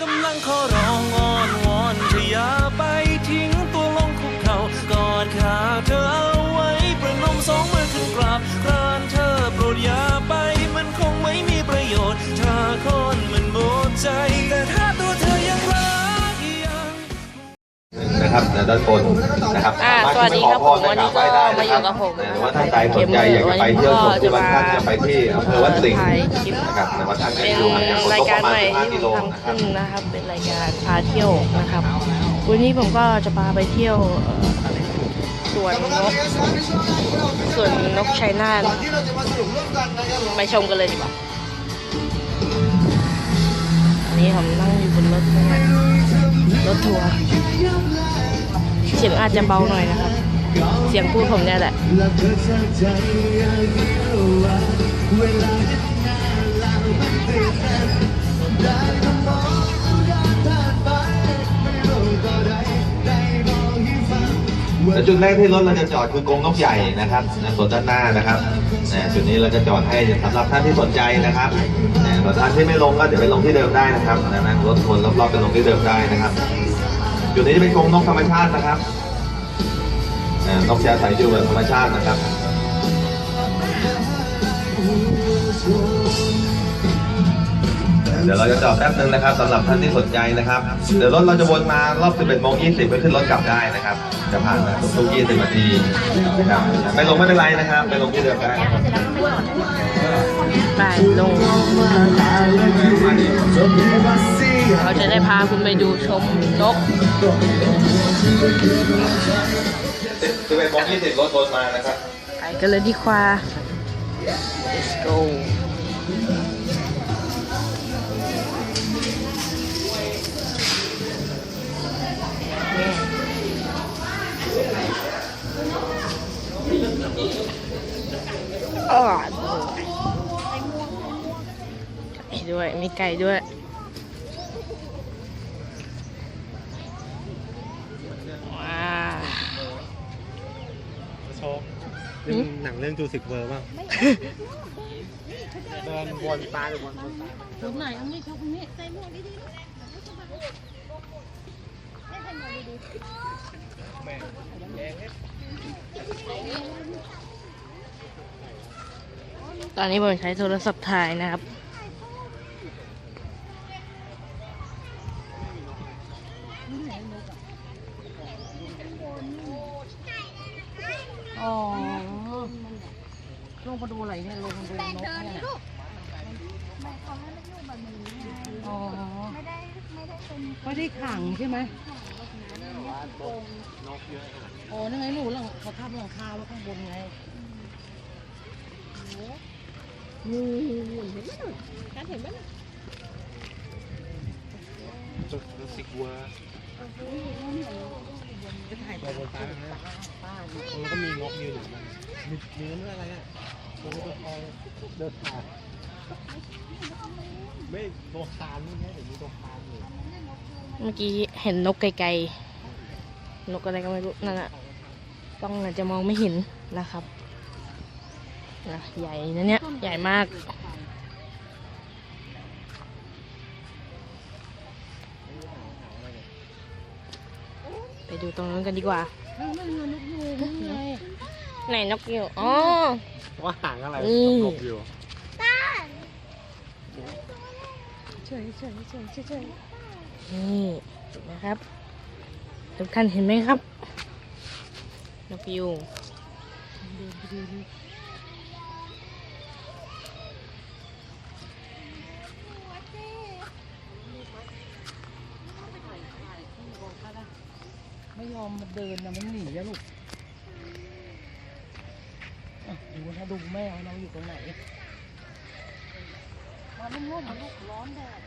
กำลังข นะครับด้านบนนะครับอ่าสามารถสวัสดีครับขอพผมวันนี้ได้ก็กราบมาไหว้อยู่กับผมหรือว่าท่านใดสนใจอยากจะไปเที่ยวชมที่วัดท่านจะไปที่อำเภอวัดสิงห์ถ่ายคลิปนะครับในวัดท่านเป็นอยู่ห่างจากคนรายก็ปการระมาใหณม่15กิที่โลทำนะครับขึ้นนะครับ เป็นรายการพาเที่ยวนะครับ วันนี้ผมก็จะพาไปเที่ยวเอ่ออะไรสวนนกสวนนกชัยนาทไปชมกันเลยดีกว่าอันนี้ผมนั่งอยู่บนรถนะฮะ รถทัวร์เสียงอาจจะเบาหน่อยนะครับ เสียงพูดผมเนี่ยแหละ จุดแรกที่รถเราจะจอดคือกรงนกใหญ่นะครับนะส่วนด้านหน้านะครับนะจุดนี้เราจะจอดให้สำหรับท่านที่สนใจนะครับนะส่วนท่านที่ไม่ลงก็เดี๋ยวไปลงที่เดิมได้นะครับนะนั่งรถวนรอบๆไปลงที่เดิมได้นะครับ จุดนี้จะเป็นกรงนกธรรมชาตินะครับนะนกแชร์สายอยู่แบบธรรมชาตินะครับ ดี๋ยวเราจะจอดแป๊บนึงนะครับสำหรับท่านที่สนใจนะครับ เดี๋ยวรถเราจะวนมารอบ 11โมง20ไปขึ้นรถกลับได้นะครับ จะผ่านมาทุกๆ20นาทีนะครับไม่ลงไม่เป็นไรนะครับ ไปลงที่เดิมได้นะครับไปลงเขาจะได้พาคุณไปดูชมนก11โมง20รถวนมานะครับ ไปกันเลยดีกว่า let's go อ่าไก่ด้วย มีไก่ด้วย ว้าโชว์เรื่องหนังเรื่องจูสิกเวอร์บ้างเดินวนตาหรือวนวนตาตอน นี้ผมใช้โทรศัพท์ถ่ายนะครับ อ๋อ ลงมาดูอะไรเนี่ย ลงมาดูนกเนี่ยอ๋อ ไม่ได้ขังใช่ไหมโอ้นั่นไงหนูหลังเขาทับหลังคาไว้ข้างบนไง จูสิกเวอร์จะถ่ายเดินวนตานะป้าอยู่แล้วก็มีนกยืนอยู่มันมีมีนั่นอะไรอะตัวตัวทองเดินผ่านไม่ตัวคานนี่ไงเดี๋ยวมีตัวคานอยู่เมื่อกี้เห็นนกไกลๆ นกอะไรก็ไม่รู้นั่นอะต้องอาจจะมองไม่เห็นนะครับ นะใหญ่นะเนี่ย ใหญ่มาก ไปดูตรงนั้นกันดีกว่านั่นนั่นนกยูงนั่นไงไหนนกอยู่อ๋อว่าหางอะไรนี่กบอยู่เฉยเฉยเฉยเฉยเฉยนี่เห็นไหมครับทุกท่านเห็นไหมครับนกยูง เดินไปดูดิไม่ยอมมาเดินนะมันหนีอะลูกดูนะดูแม่เราอยู่ตรงไหนมาลุ่มๆมาลูกร้อนแดด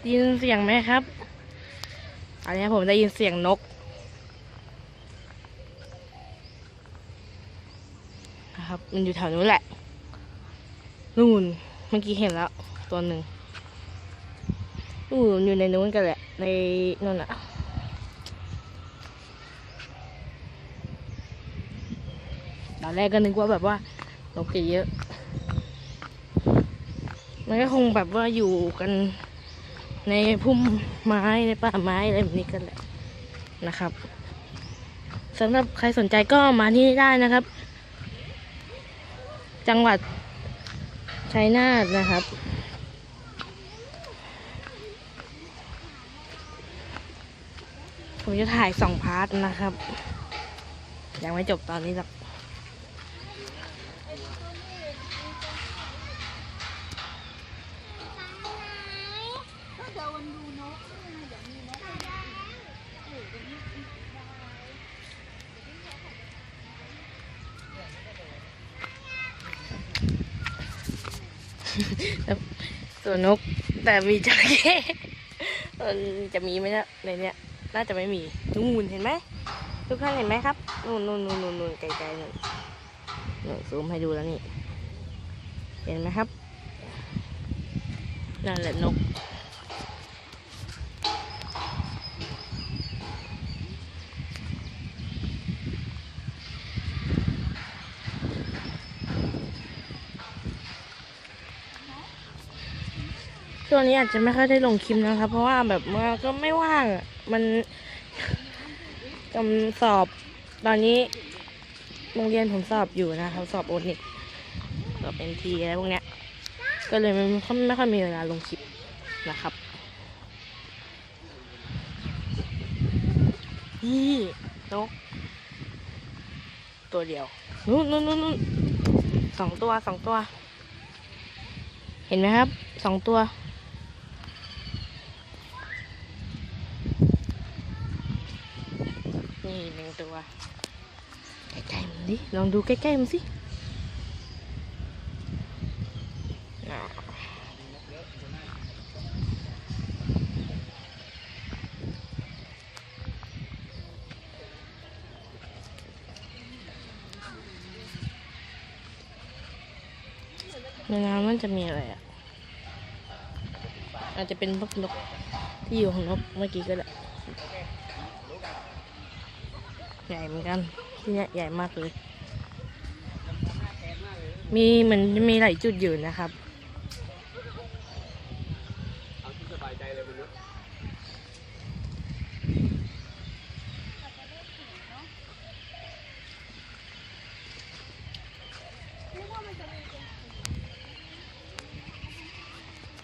ได้ยินเสียงไหมครับ อันนี้ผมได้ยินเสียงนกนะครับ มันอยู่แถวนู้นแหละ นู่น เมื่อกี้เห็นแล้ว ตัวหนึ่งนู่นอยู่ในนู้นกันแหละ ในนู่นอะ อนแรกก็นึกว่าแบบว่านกจะเยอะ มันก็คงแบบว่าอยู่กันในพุ่มไม้ในป่าไม้อะไรแบบนี้กันแหละนะครับสำหรับใครสนใจก็มาที่นี่ได้นะครับ จังหวัดชัยนาทนะครับ ผมจะถ่ายสองพาร์ทนะครับ ยังไม่จบตอนนี้หรอก ส่วนนกแต่มีจระเข้มันจะมีไหมนะในเนี้ยน่าจะไม่มีนู่นเห็นไหมทุกท่านเห็นไหมครับนูนนู่นนู่นนู่นนู่นไกลๆนู่นนู่นซูมให้ดูแล้วนี่ เห็นไหมครับนั่นแหละนก วงนี้อาจจะไม่ค่อยได้ลงคลิปนะครับเพราะว่าแบบมันก็ไม่ว่างมันกำสอบตอนนี้โรงเรียนผมสอบอยู่นะครับสอบโอนิกสอบเอ็นทีอะไรพวกเนี้ย ก็เลยไม่ค่อยไม่ค่อยมีเวลาลงคลิปนะครับนี่นกตัวเดียวนู่นนู่นนู่นนู่นสองตัวสองตัว เห็นไหมครับสองตัว นี่ หนึ่งตัวใกล้ๆมันดิลองดูใกล้ๆมันสิในน้ำมันจะมีอะไรอะ อาจจะเป็นพวกนกที่อยู่ของนกเมื่อกี้ก็ได้ ใหญ่เหมือนกันที่เนี้ยใหญ่มากเลย มีเหมือนมีหลายจุดอยู่นะครับ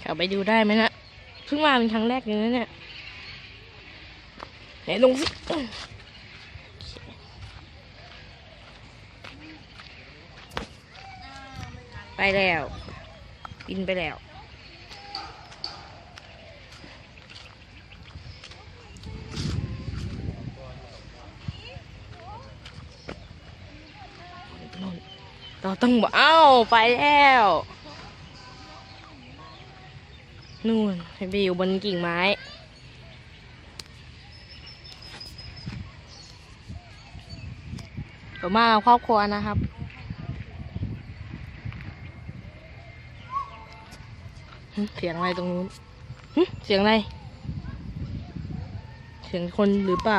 เข้าไปดูได้ไหมนะเพิ่งมาเป็นครั้งแรกเลยนะเนี่ยไหนลงสิ ไปแล้ว บินไปแล้ว เราต้องบอกเอ้าไปแล้ว นู่นไปอยู่บนกิ่งไม้ผมมาครอบครัวนะครับ เสียงอะไรตรงนู้นหึเสียงอะไร เสียงคนหรือเปล่า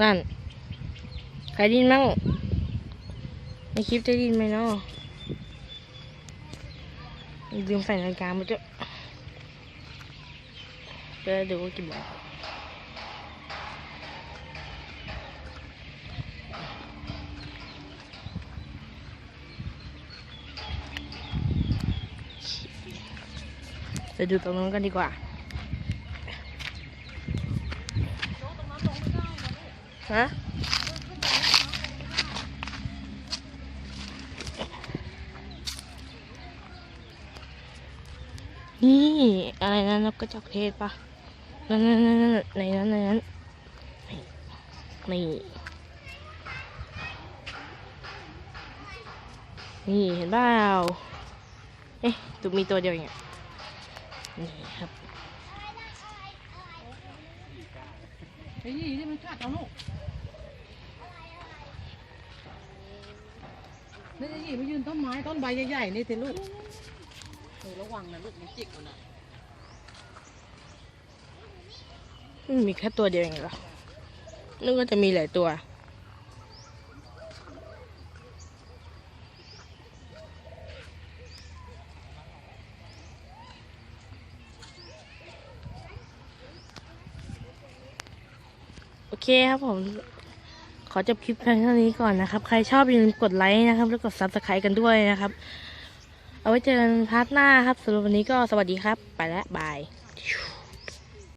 นั่น ใครได้ยินมั่งในคลิปจะได้ยินไหมเนาะลืมใส่นาฬิกามาด้วยเดี๋ยวดูว่ากี่โมง ไปดูตรงนู้นกันดีกว่า ฮะนี่อะไรนะนกกระจอกเทศปะนั่นนั่นนั่นนั่นในนั้นในนั้นนี่นี่เห็นเปล่าเอ๊ะตูมีตัวเดียวอย่างเองอะ นี่ครับไอ้นี่ที่มันกัดเอาลูกนี่ไอ้นี่มายืนต้นไม้ต้นใบใหญ่ๆนี่สิลูกเออระวังนะลูกมันจิกเอานะมันมีแค่ตัวเดียวเองเหรอนึกว่าจะมีหลายตัว ครับผม ขอจบคลิปเพียงเท่านี้ก่อนนะครับ ใครชอบอย่าลืมกดไลค์นะครับ แล้วกดซับสไครต์กันด้วยนะครับ เอาไว้เจอกันพาร์ทหน้าครับสำหรับวันนี้ก็สวัสดีครับ ไปแล้วบาย